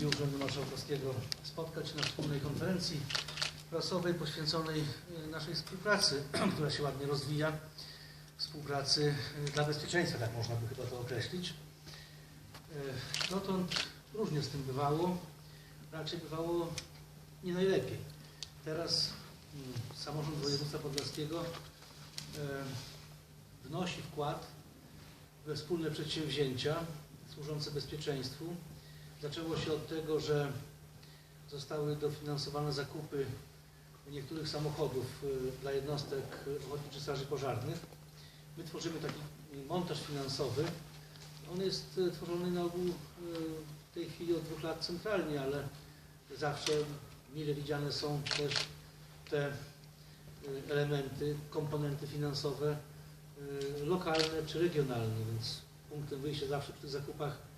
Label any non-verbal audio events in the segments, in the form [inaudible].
Prezydium Urzędu Marszałkowskiego spotkać na wspólnej konferencji prasowej poświęconej e, naszej współpracy, [clears throat] która się ładnie rozwija. Współpracy e, dla bezpieczeństwa, tak można by chyba to określić. E, Dotąd różnie z tym bywało. Raczej bywało nie najlepiej. Teraz mm, samorząd województwa podlaskiego wnosi wkład we wspólne przedsięwzięcia służące bezpieczeństwu. Zaczęło się od tego, że zostały dofinansowane zakupy niektórych samochodów y, dla jednostek Ochotniczych Straży Pożarnych. My tworzymy taki montaż finansowy. On jest y, tworzony na ogół y, w tej chwili od dwóch lat centralnie, ale zawsze mile widziane są też te elementy, komponenty finansowe lokalne czy regionalne, więc punktem wyjścia zawsze przy tych zakupach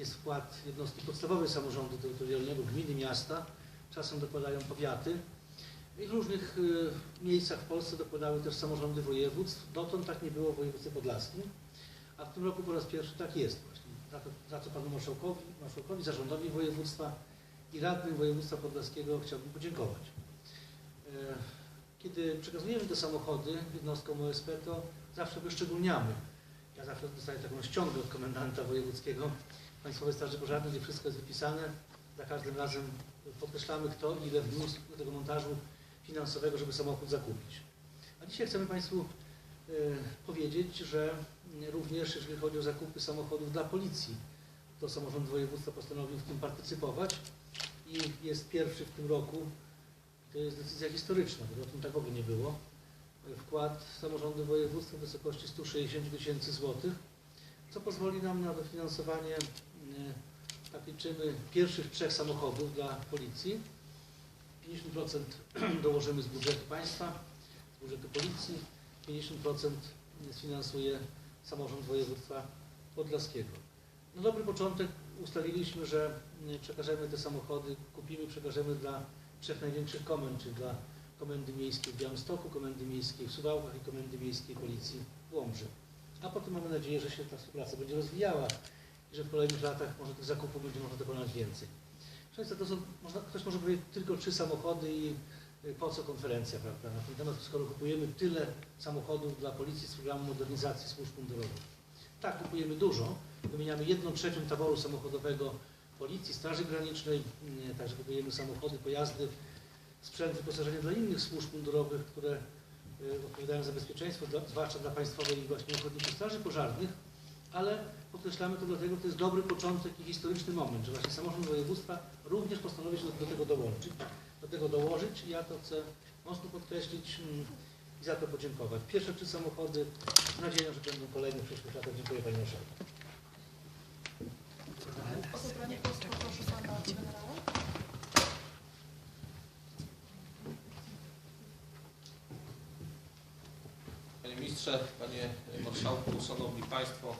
jest wkład jednostki podstawowej samorządu terytorialnego, gminy, miasta, czasem dokładają powiaty. I w różnych y, miejscach w Polsce dokładały też samorządy województw. Dotąd tak nie było w województwie podlaskim, a w tym roku po raz pierwszy tak jest właśnie. Za, to, za co panu marszałkowi, marszałkowi, zarządowi województwa i radnym województwa podlaskiego chciałbym podziękować. E, Kiedy przekazujemy te samochody jednostkom OSP, to zawsze wyszczególniamy. Ja zawsze dostaję taką ściągę od komendanta wojewódzkiego Państwowej Straży Pożarnej, gdzie wszystko jest wypisane. Za każdym razem podkreślamy, kto ile wniósł do tego montażu finansowego, żeby samochód zakupić. A dzisiaj chcemy Państwu e, powiedzieć, że również jeżeli chodzi o zakupy samochodów dla policji, to samorząd województwa postanowił w tym partycypować i jest pierwszy w tym roku. To jest decyzja historyczna, bo dotąd tak w ogóle nie było. Wkład samorządu województwa w wysokości 160 tysięcy złotych, co pozwoli nam na dofinansowanie, tak liczymy, pierwszych trzech samochodów dla policji. 50% [clears throat] dołożymy z budżetu państwa, z budżetu policji, 50% sfinansuje samorząd województwa podlaskiego. Na dobry początek ustaliliśmy, że przekażemy te samochody, kupimy, przekażemy dla trzech największych komend, czyli dla Komendy Miejskiej w Białymstoku, Komendy Miejskiej w Suwałkach i Komendy Miejskiej Policji w Łomży. A potem mamy nadzieję, że się ta współpraca będzie rozwijała i że w kolejnych latach może tych zakupów będzie można dokonać więcej. Często to są, można, ktoś może powiedzieć, tylko trzy samochody i y, po co konferencja, prawda? Na ten temat, skoro kupujemy tyle samochodów dla policji z programu modernizacji służb mundurowych. Tak, kupujemy dużo. Wymieniamy jedną trzecią taboru samochodowego Policji, Straży Granicznej, także kupujemy samochody, pojazdy, sprzęt wyposażenia dla innych służb mundurowych, które y, odpowiadają za bezpieczeństwo, dla, zwłaszcza dla Państwowej i właśnie Ochotniczych Straży Pożarnych, ale podkreślamy to dlatego, że to jest dobry początek i historyczny moment, że właśnie samorząd województwa również postanowił się do, tego dołączyć, do tego dołożyć ja to chcę mocno podkreślić mm, i za to podziękować. Pierwsze trzy samochody, z nadzieją, że będą kolejne w przyszłych latach. Dziękuję Panie Marszałku. Panie Ministrze, Panie Marszałku, Szanowni Państwo,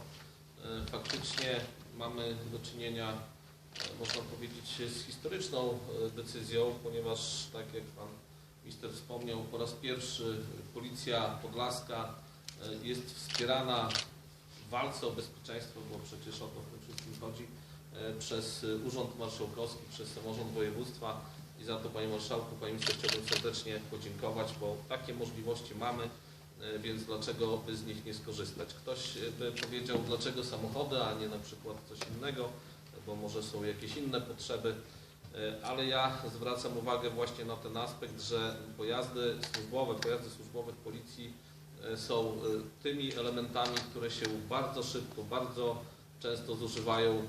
faktycznie mamy do czynienia, e, można powiedzieć, z historyczną e, decyzją, ponieważ, tak jak Pan Minister wspomniał, po raz pierwszy Policja Podlaska e, jest wspierana w walce o bezpieczeństwo, bo przecież o to w tym wszystkim chodzi, e, przez e, Urząd Marszałkowski, przez samorząd województwa i za to Panie Marszałku, Panie Ministrze chciałbym serdecznie podziękować, bo takie możliwości mamy. E, więc dlaczego by z nich nie skorzystać? Ktoś e, by powiedział, dlaczego samochody, a nie na przykład coś innego, bo może są jakieś inne potrzeby, E, ale ja zwracam uwagę właśnie na ten aspekt, że pojazdy służbowe, pojazdy służbowych policji są tymi elementami, które się bardzo szybko, bardzo często zużywają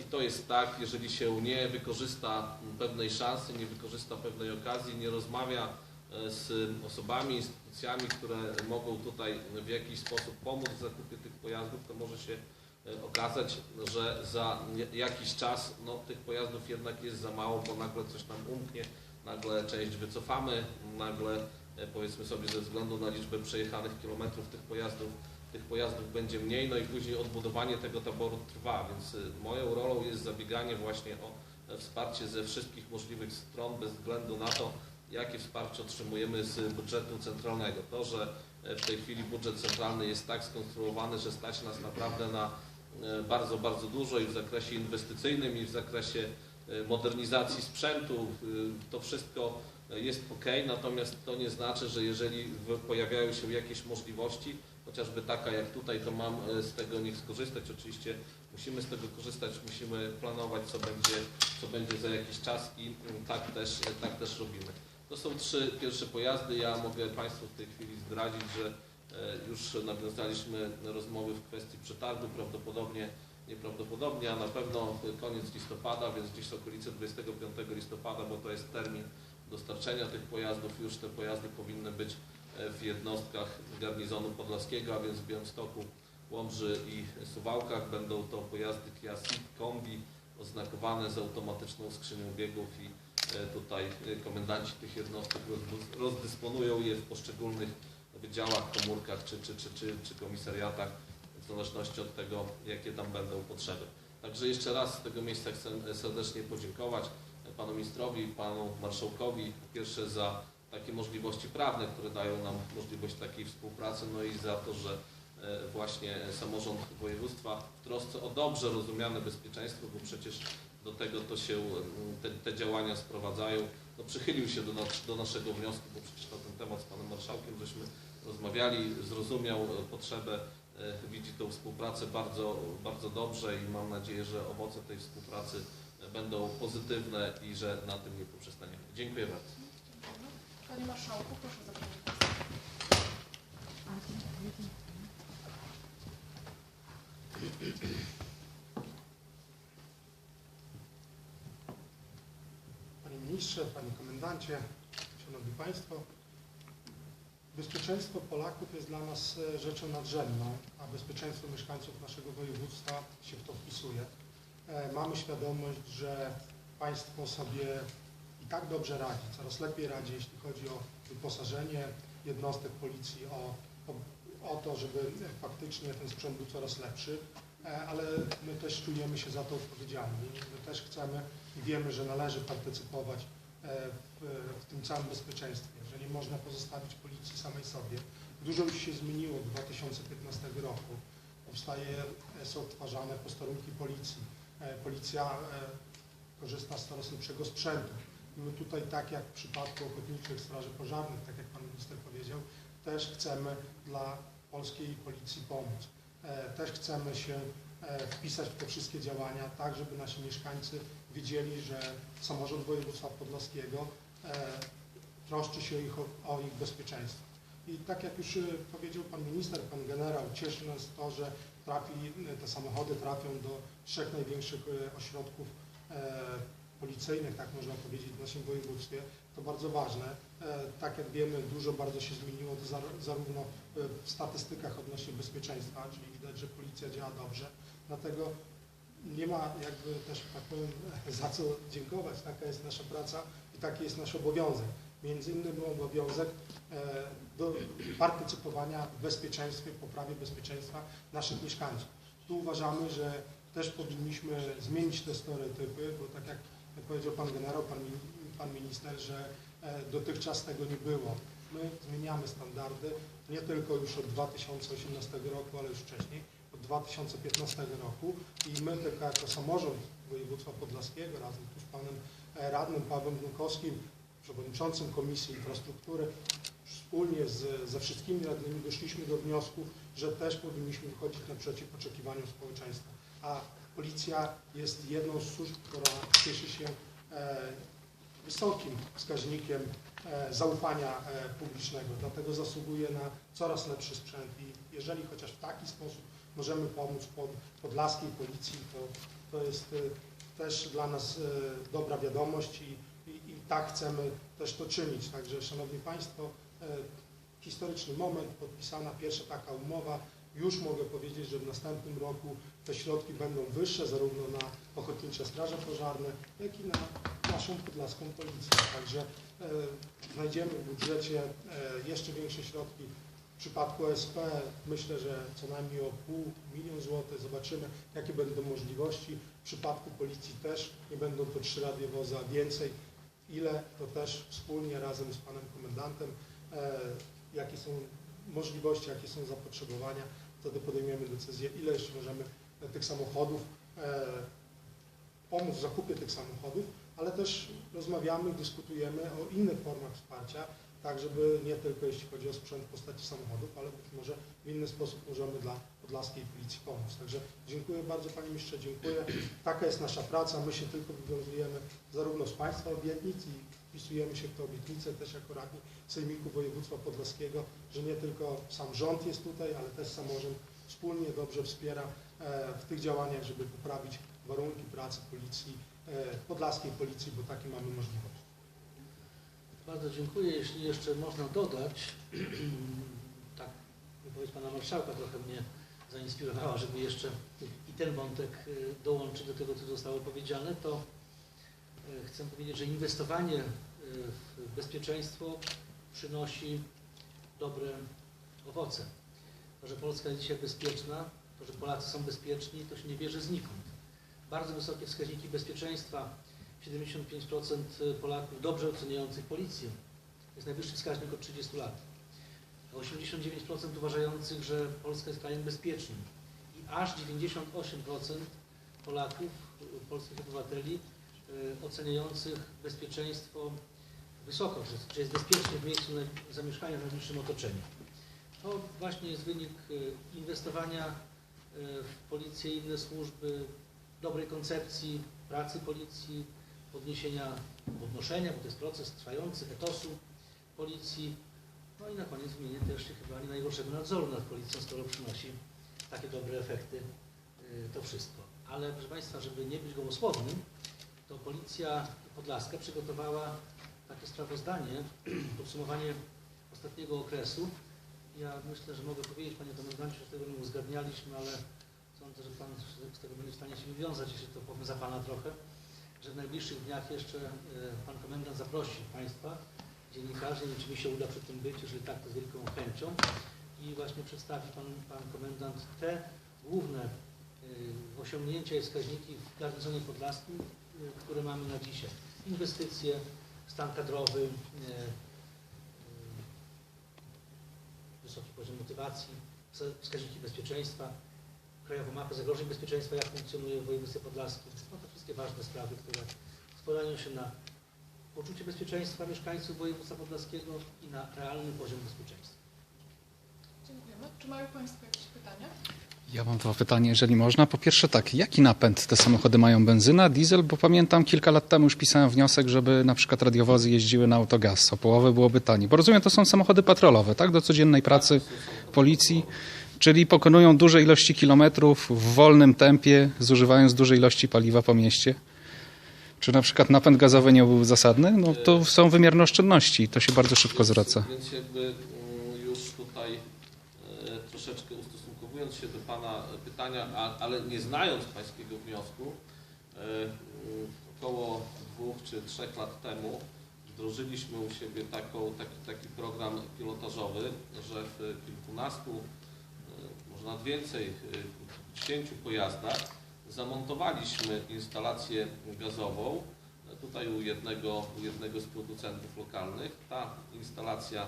i to jest tak, jeżeli się nie wykorzysta pewnej szansy, nie wykorzysta pewnej okazji, nie rozmawia z osobami, instytucjami, które mogą tutaj w jakiś sposób pomóc w zakupie tych pojazdów, to może się e, okazać, że za jakiś czas no, tych pojazdów jednak jest za mało, bo nagle coś nam umknie, nagle część wycofamy, nagle e, powiedzmy sobie ze względu na liczbę przejechanych kilometrów tych pojazdów, tych pojazdów będzie mniej, no i później odbudowanie tego taboru trwa, więc moją rolą jest zabieganie właśnie o e, wsparcie ze wszystkich możliwych stron, bez względu na to, jakie wsparcie otrzymujemy z budżetu centralnego. To, że e, w tej chwili budżet centralny jest tak skonstruowany, że stać nas naprawdę na e, bardzo, bardzo dużo i w zakresie inwestycyjnym, i w zakresie y, modernizacji sprzętu. To wszystko jest ok, natomiast to nie znaczy, że jeżeli pojawiają się jakieś możliwości, chociażby taka jak tutaj, to mam z tego nie skorzystać. Oczywiście musimy z tego korzystać, musimy planować, co będzie, co będzie za jakiś czas i y, tak też, tak też robimy. To są trzy pierwsze pojazdy. Ja mogę Państwu w tej chwili zdradzić, że e, już nawiązaliśmy rozmowy w kwestii przetargu, prawdopodobnie, nieprawdopodobnie, a na pewno koniec listopada, więc gdzieś w okolicy 25 listopada, bo to jest termin dostarczenia tych pojazdów. Już te pojazdy powinny być e, w jednostkach garnizonu podlaskiego, a więc w Białymstoku, Łomży i Suwałkach. Będą to pojazdy Kia Ceed kombi oznakowane z automatyczną skrzynią biegów i tutaj e, komendanci tych jednostek rozdys- rozdysponują je w poszczególnych wydziałach, komórkach czy, czy, czy, czy, czy komisariatach w zależności od tego, jakie tam będą potrzeby. Także jeszcze raz z tego miejsca chcę serdecznie podziękować panu ministrowi, panu marszałkowi, pierwsze za takie możliwości prawne, które dają nam możliwość takiej współpracy, no i za to, że e, właśnie samorząd województwa w trosce o dobrze rozumiane bezpieczeństwo, bo przecież do tego to się te, te działania sprowadzają, no przychylił się do, nas, do naszego wniosku, bo przecież na ten temat z panem marszałkiem żeśmy rozmawiali, zrozumiał e, potrzebę, e, widzi tą współpracę bardzo, bardzo dobrze i mam nadzieję, że owoce tej współpracy e, będą pozytywne i że na tym nie poprzestaniemy. Dziękuję bardzo. Panie Marszałku, proszę o zabranie głosu. Panie Komendancie, Szanowni Państwo. Bezpieczeństwo Polaków jest dla nas e, rzeczą nadrzędną, a bezpieczeństwo mieszkańców naszego województwa się w to wpisuje. E, Mamy świadomość, że państwo sobie i tak dobrze radzi, coraz lepiej radzi, jeśli chodzi o wyposażenie jednostek policji, o, o, o to, żeby faktycznie ten sprzęt był coraz lepszy, ale my też czujemy się za to odpowiedzialni. My też chcemy i wiemy, że należy partycypować e, w, w tym całym bezpieczeństwie, że nie można pozostawić policji samej sobie. Dużo już się zmieniło od 2015 roku. Powstaje, e, są odtwarzane posterunki policji. E, Policja e, korzysta z coraz lepszego sprzętu. My tutaj, tak jak w przypadku Ochotniczych Straży Pożarnych, tak jak Pan Minister powiedział, też chcemy dla polskiej policji pomóc. E, Też chcemy się e, wpisać w te wszystkie działania, tak żeby nasi mieszkańcy wiedzieli, że samorząd województwa podlaskiego e, troszczy się ich o, o ich bezpieczeństwo. I tak jak już powiedział Pan Minister, Pan Generał, cieszy nas to, że trafi, te samochody trafią do trzech największych ośrodków policyjnych, tak można powiedzieć, w naszym województwie. To bardzo ważne. E, Tak jak wiemy, dużo bardzo się zmieniło zarówno e, w statystykach odnośnie bezpieczeństwa, czyli widać, że policja działa dobrze. Dlatego nie ma jakby też, tak powiem, [laughs] za co dziękować. Taka jest nasza praca i taki jest nasz obowiązek. Między innymi obowiązek e, do partycypowania w bezpieczeństwie, poprawie bezpieczeństwa naszych mieszkańców. Tu uważamy, że też powinniśmy zmienić te stereotypy, bo tak jak powiedział Pan Generał, Pan, pan Minister, że e, dotychczas tego nie było. My zmieniamy standardy nie tylko już od 2018 roku, ale już wcześniej, od 2015 roku i my tylko jako samorząd województwa podlaskiego razem tu z Panem e, Radnym Pawłem Wnukowskim, Przewodniczącym Komisji Infrastruktury, wspólnie z, ze wszystkimi radnymi doszliśmy do wniosku, że też powinniśmy wychodzić naprzeciw oczekiwaniom społeczeństwa. A policja jest jedną z służb, która cieszy się e, wysokim wskaźnikiem e, zaufania e, publicznego, dlatego zasługuje na coraz lepszy sprzęt i jeżeli chociaż w taki sposób możemy pomóc pod, podlaskiej policji, to, to jest e, też dla nas dobra wiadomość i, i, i tak chcemy też to czynić. Także Szanowni Państwo, historyczny moment, podpisana pierwsza taka umowa. Już mogę powiedzieć, że w następnym roku te środki będą wyższe zarówno na Ochotnicze Straże Pożarne, jak i na naszą podlaską. Także e, znajdziemy w budżecie e, jeszcze większe środki. W przypadku OSP myślę, że co najmniej o pół milion złotych. Zobaczymy, jakie będą możliwości. W przypadku policji też nie będą to trzy radiowozy, a więcej. Ile to też wspólnie razem z panem komendantem, e, jakie są możliwości, jakie są zapotrzebowania, wtedy podejmiemy decyzję, ile jeszcze możemy tych samochodów pomóc w zakupie tych samochodów, ale też rozmawiamy, dyskutujemy o innych formach wsparcia, tak żeby nie tylko jeśli chodzi o sprzęt w postaci samochodów, ale być może w inny sposób możemy dla podlaskiej policji pomóc. Także dziękuję bardzo Panie Ministrze, dziękuję. Taka jest nasza praca, my się tylko wywiązujemy zarówno z Państwa obietnic i wpisujemy się w te obietnice też jako radni Sejmiku Województwa Podlaskiego, że nie tylko sam rząd jest tutaj, ale też samorząd wspólnie dobrze wspiera e, w tych działaniach, żeby poprawić warunki pracy policji, podlaskiej policji, bo takie mamy możliwości. Bardzo dziękuję. Jeśli jeszcze można dodać, [clears throat] tak, wypowiedź Pana Marszałka trochę mnie zainspirowała, żeby jeszcze i ten wątek y, dołączyć do tego, co zostało powiedziane, to y, chcę powiedzieć, że inwestowanie w bezpieczeństwo przynosi dobre owoce. To, że Polska jest dzisiaj bezpieczna, to, że Polacy są bezpieczni, to się nie bierze znikąd. Bardzo wysokie wskaźniki bezpieczeństwa 75% Polaków dobrze oceniających policję. To jest najwyższy wskaźnik od 30 lat. 89% uważających, że Polska jest krajem bezpiecznym. I aż 98% Polaków, polskich obywateli y, oceniających bezpieczeństwo wysoko, że, że jest bezpiecznie w miejscu zamieszkania w najbliższym otoczeniu. To właśnie jest wynik y, inwestowania y, w policję i inne służby, dobrej koncepcji pracy policji, podniesienia, podnoszenia, bo to jest proces trwający, etosu policji. No i na koniec wymienię też chyba nie najgorszego nadzoru nad policją, skoro przynosi takie dobre efekty y, to wszystko. Ale proszę Państwa, żeby nie być gołosłownym, to Policja Podlaska przygotowała takie sprawozdanie, [clears throat] podsumowanie ostatniego okresu. Ja myślę, że mogę powiedzieć Panie Komendancie, że tego nie uzgadnialiśmy, ale sądzę, że Pan z tego będzie w stanie się wywiązać, jeśli to powiem za Pana trochę, że w najbliższych dniach jeszcze e, Pan Komendant zaprosi Państwa, dziennikarzy, wiem, czy mi się uda przy tym być, jeżeli tak, to z wielką chęcią i właśnie przedstawi Pan, Pan Komendant te główne y, osiągnięcia i wskaźniki w garnizonie podlaskim, y, które mamy na dzisiaj. Inwestycje, stan kadrowy, wysoki poziom motywacji, wska- wskaźniki bezpieczeństwa, krajową mapę zagrożeń bezpieczeństwa, jak funkcjonuje w województwie podlaskim. No to wszystkie ważne sprawy, które składają się na poczucie bezpieczeństwa mieszkańców województwa podlaskiego i na realny poziom bezpieczeństwa. Dziękujemy. Czy mają Państwo jakieś pytania? Ja mam dwa pytania, jeżeli można. Po pierwsze tak, jaki napęd te samochody mają? Benzyna, diesel? Bo pamiętam kilka lat temu już pisałem wniosek, żeby na przykład radiowozy jeździły na autogaz. O połowę byłoby taniej. Bo rozumiem, to są samochody patrolowe, tak? Do codziennej pracy policji. Czyli pokonują duże ilości kilometrów w wolnym tempie, zużywając duże ilości paliwa po mieście. Czy na przykład napęd gazowy nie byłby zasadny? No to są wymierne oszczędności. To się bardzo szybko zwraca. Więc jakby mm, już tutaj e, troszeczkę ustosunkowując się do Pana pytania, ale nie znając Pańskiego wniosku, e, około dwóch czy trzech lat temu wdrożyliśmy u siebie taką, taki, taki program pilotażowy, że w kilkunastu, może nawet więcej, e, dziesięciu pojazdach zamontowaliśmy instalację gazową. Tutaj u jednego, u jednego z producentów lokalnych ta instalacja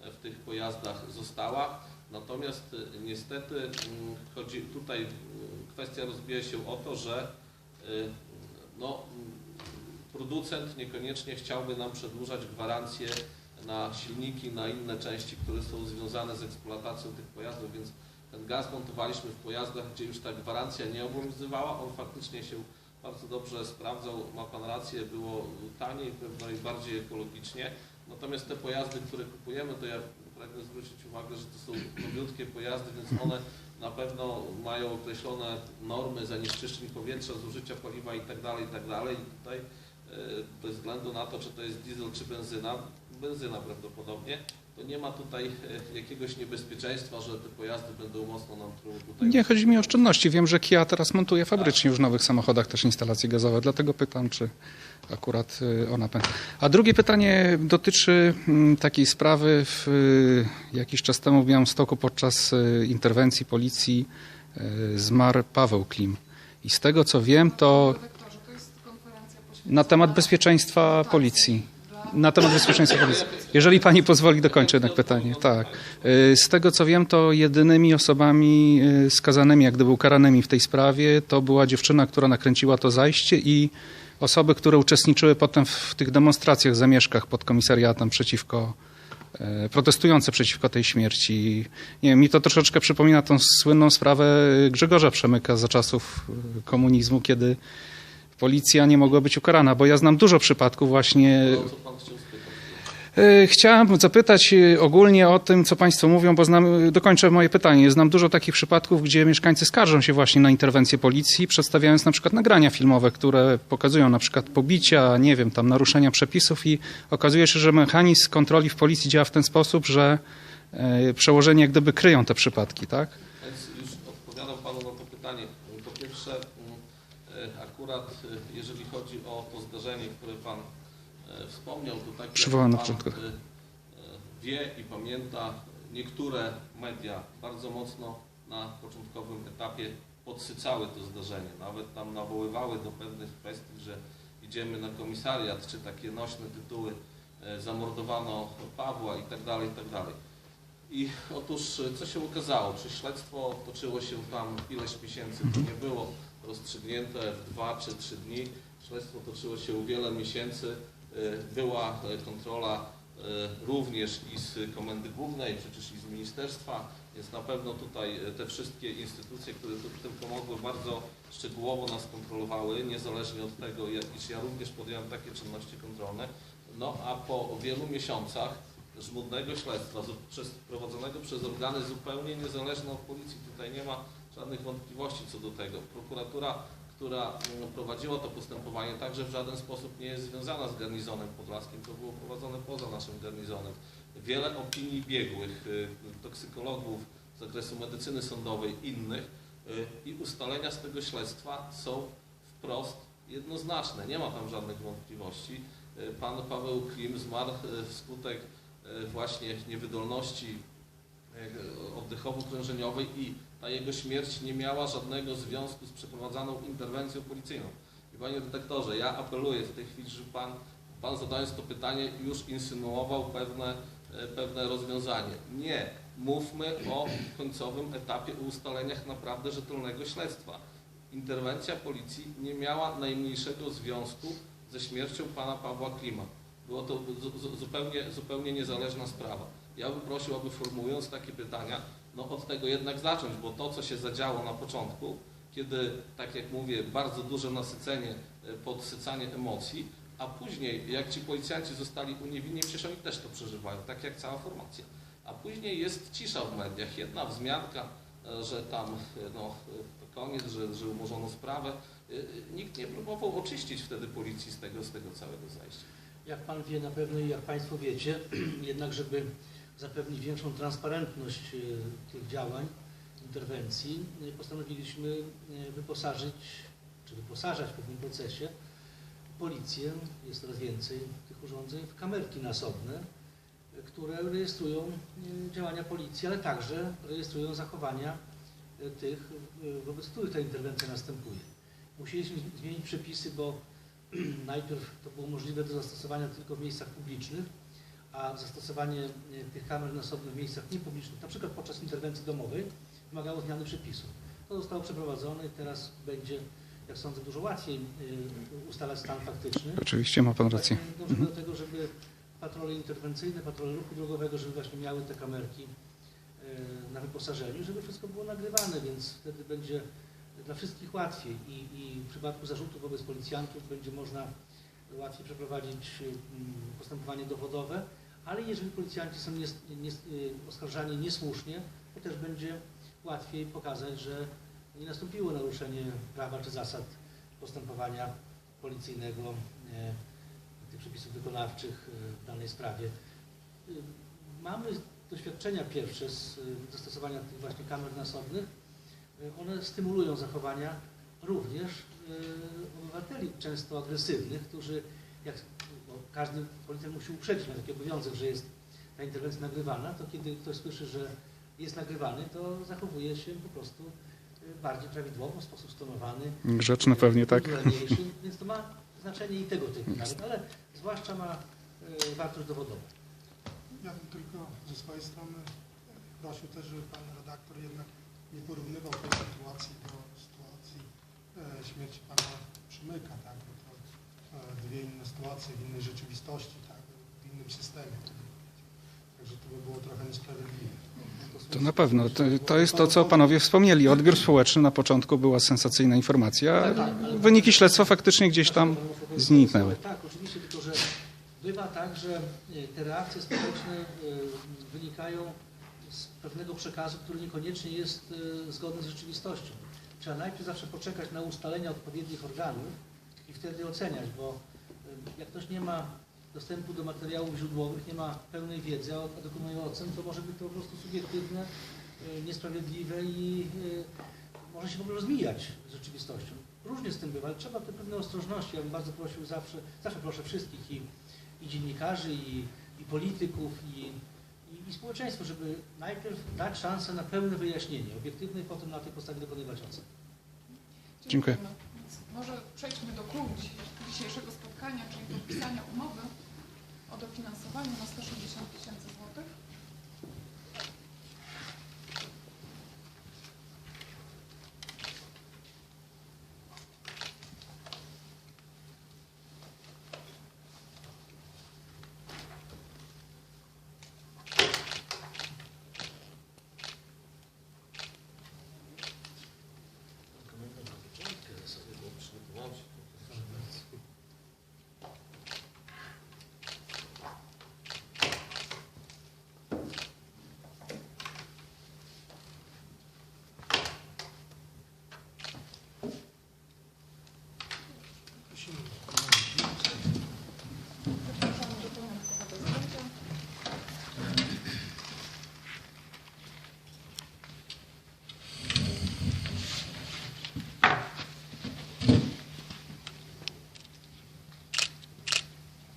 w tych pojazdach została. Natomiast y, niestety mm, chodzi tutaj y, kwestia rozbija się o to, że y, no, mm, producent niekoniecznie chciałby nam przedłużać gwarancję na silniki, na inne części, które są związane z eksploatacją tych pojazdów, więc ten gaz montowaliśmy w pojazdach, gdzie już ta gwarancja nie obowiązywała. On faktycznie się bardzo dobrze sprawdzał, ma Pan rację, było taniej pewno i bardziej ekologicznie. Natomiast te pojazdy, które kupujemy, to ja pragnę zwrócić uwagę, że to są nowiutkie pojazdy, więc one na pewno mają określone normy zanieczyszczeń powietrza, zużycia paliwa itd. itd. I tutaj e, bez względu na to, czy to jest diesel czy benzyna, benzyna prawdopodobnie, to nie ma tutaj e, jakiegoś niebezpieczeństwa, że te pojazdy będą mocno nam tutaj. Nie, chodzi mi o oszczędności. Wiem, że Kia teraz montuje fabrycznie już w nowych samochodach też instalacje gazowe, dlatego pytam, czy akurat y, o napęd. A drugie pytanie dotyczy mm, takiej sprawy. W, y, jakiś czas temu w Białymstoku podczas interwencji policji zmarł Paweł Klim. I z tego co wiem, to na temat bezpieczeństwa rotacji policji. Na temat bezpieczeństwa policji. Jeżeli pani pozwoli, dokończę jednak pytanie. Tak. Y, Z tego co wiem, to jedynymi osobami y, skazanymi, jak gdyby ukaranymi w tej sprawie, to była dziewczyna, która nakręciła to zajście i osoby, które uczestniczyły potem w tych demonstracjach, zamieszkach pod komisariatem przeciwko e, protestujące przeciwko tej śmierci. Nie wiem, mi to troszeczkę przypomina tą słynną sprawę Grzegorza Przemyka za czasów y, komunizmu, kiedy policja nie mogła być ukarana, bo ja znam dużo przypadków właśnie spytać. E, Chciałem zapytać e, ogólnie o tym, co Państwo mówią, bo znam, dokończę moje pytanie. Znam dużo takich przypadków, gdzie mieszkańcy skarżą się właśnie na interwencję policji, przedstawiając na przykład nagrania filmowe, które pokazują na przykład pobicia, nie wiem, tam naruszenia przepisów i okazuje się, że mechanizm kontroli w policji działa w ten sposób, że e, przełożeni jak gdyby kryją te przypadki, tak? Więc już odpowiadam Panu na to pytanie. Po pierwsze, mm, e, akurat e, jeżeli chodzi o to zdarzenie, które Pan e, wspomniał, to tak na Pan początku. e, wie i pamięta, niektóre media bardzo mocno na początkowym etapie podsycały to zdarzenie. Nawet tam nawoływały do pewnych kwestii, że idziemy na komisariat, czy takie nośne tytuły zamordowano Pawła i tak dalej, i tak dalej. I otóż co się okazało? Czy śledztwo toczyło się tam ileś miesięcy? To nie było rozstrzygnięte w dwa czy trzy dni. Śledztwo toczyło się wiele miesięcy. E, Była e, kontrola e, również i z Komendy Głównej, przecież i z Ministerstwa, więc na pewno tutaj te wszystkie instytucje, które w tym pomogły, bardzo szczegółowo nas kontrolowały, niezależnie od tego, iż ja również podjąłem takie czynności kontrolne. No a po wielu miesiącach żmudnego śledztwa prowadzonego przez organy zupełnie niezależne od policji. Tutaj nie ma żadnych wątpliwości co do tego. Prokuratura, która mm, prowadziła to postępowanie, także w żaden sposób nie jest związana z garnizonem podlaskim. To było prowadzone poza naszym garnizonem. Wiele opinii biegłych, y, toksykologów z zakresu medycyny sądowej, innych y, i ustalenia z tego śledztwa są wprost jednoznaczne. Nie ma tam żadnych wątpliwości. Y, Pan Paweł Klim zmarł wskutek właśnie niewydolności oddechowo-krążeniowej i ta jego śmierć nie miała żadnego związku z przeprowadzaną interwencją policyjną. I panie redaktorze, ja apeluję w tej chwili, żeby pan, pan zadając to pytanie już insynuował pewne, e, pewne rozwiązanie. Nie. Mówmy o końcowym etapie, ustaleniach naprawdę rzetelnego śledztwa. Interwencja policji nie miała najmniejszego związku ze śmiercią pana Pawła Klima. Było to zu- zu- zupełnie, zupełnie niezależna sprawa. Ja bym prosił, aby formułując takie pytania, no od tego jednak zacząć, bo to, co się zadziało na początku, kiedy, tak jak mówię, bardzo duże nasycenie, e, podsycanie emocji, a później, jak ci policjanci zostali uniewinni, przecież oni też to przeżywają, tak jak cała formacja. A później jest cisza w mediach, jedna wzmianka, e, że tam e, no, koniec, że, że umorzono sprawę. Nikt nie próbował oczyścić wtedy policji z tego, z tego całego zajścia. Jak Pan wie na pewno i jak Państwo wiecie, [clears throat] jednak żeby zapewnić większą transparentność e, tych działań, interwencji, e, postanowiliśmy e, wyposażyć, czy wyposażać w pewnym procesie policję, jest coraz więcej tych urządzeń, w kamerki nasobne, e, które rejestrują działania policji, ale także rejestrują zachowania tych, wobec których ta interwencja następuje. Musieliśmy zmienić przepisy, bo [clears throat] najpierw to było możliwe do zastosowania tylko w miejscach publicznych, a zastosowanie e, tych kamer nasobnych w miejscach niepublicznych, na przykład podczas interwencji domowej, wymagało zmiany przepisów. To zostało przeprowadzone i teraz będzie, jak sądzę, dużo łatwiej e, ustalać stan faktyczny. Oczywiście ma Pan rację. Dążymy do tego, żeby patrole interwencyjne, patrole ruchu drogowego, żeby właśnie miały te kamerki e, na wyposażeniu, żeby wszystko było nagrywane, więc wtedy będzie dla wszystkich łatwiej i, i w przypadku zarzutów wobec policjantów będzie można łatwiej przeprowadzić postępowanie dowodowe, ale jeżeli policjanci są y, oskarżani niesłusznie, to też będzie łatwiej pokazać, że nie nastąpiło naruszenie prawa czy zasad postępowania policyjnego, e, tych przepisów wykonawczych e, w danej sprawie. Y, Mamy doświadczenia pierwsze z y, zastosowania tych właśnie kamer nasobnych. Y, One stymulują zachowania również y, obywateli często agresywnych, którzy jak każdy policjant musi uprzedzić, ma taki obowiązek, że jest ta interwencja nagrywana, to kiedy ktoś słyszy, że jest nagrywany, to zachowuje się po prostu y, bardziej prawidłowo, w sposób stonowany, Grzeczny pewnie, tak? Więc to ma znaczenie i tego typu nawet, ale zwłaszcza ma e, wartość dowodową. Ja bym tylko ze swojej strony prosił też, żeby pan redaktor jednak nie porównywał tej sytuacji do sytuacji e, śmierci pana Przymyka, tak? Dwie inne sytuacje w innej rzeczywistości, tak? W innym systemie. Także to by było trochę niesprawiedliwe. To na pewno. To, to jest to, co panowie wspomnieli. Odbiór społeczny na początku była sensacyjna informacja. a Wyniki śledztwa faktycznie gdzieś tam zniknęły. Tak, oczywiście, tylko że bywa tak, że te reakcje społeczne e, wynikają z pewnego przekazu, który niekoniecznie jest e, zgodny z rzeczywistością. Trzeba najpierw zawsze poczekać na ustalenia odpowiednich organów i wtedy oceniać, bo e, jak ktoś nie ma dostępu do materiałów źródłowych, nie ma pełnej wiedzy, a dokonuje ocen, to może być to po prostu subiektywne, e, niesprawiedliwe i e, może się w ogóle rozmijać z rzeczywistością. Różnie z tym bywa, ale trzeba te pewne ostrożności. Ja bym bardzo prosił zawsze, zawsze proszę wszystkich i, i dziennikarzy, i, i polityków, i, i, i społeczeństwo, żeby najpierw dać szansę na pełne wyjaśnienie obiektywne i potem na tej podstawie dokonywać ocen. Dziękuję. Może przejdźmy do dziś- dzisiejszego spotkania, czyli podpisania umowy o dofinansowaniu na 160 tysięcy złotych. Zapraszamy do pamiątkowego zdjęcia.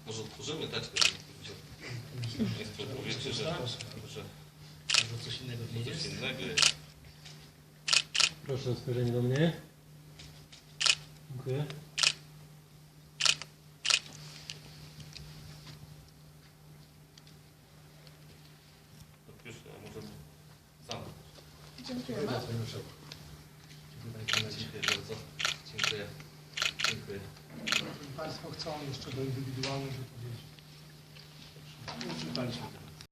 Może otworzymy teczkę, żeby Państwo powiecie, że, że Albo coś innego nie coś jest. innego jest. Proszę o spojrzenie do mnie. Dziękuję. Dziękujemy. Dziękuję bardzo. Dziękuję. Dziękuję. Jeśli Państwo chcą jeszcze do indywidualnych wypowiedzi. Temat.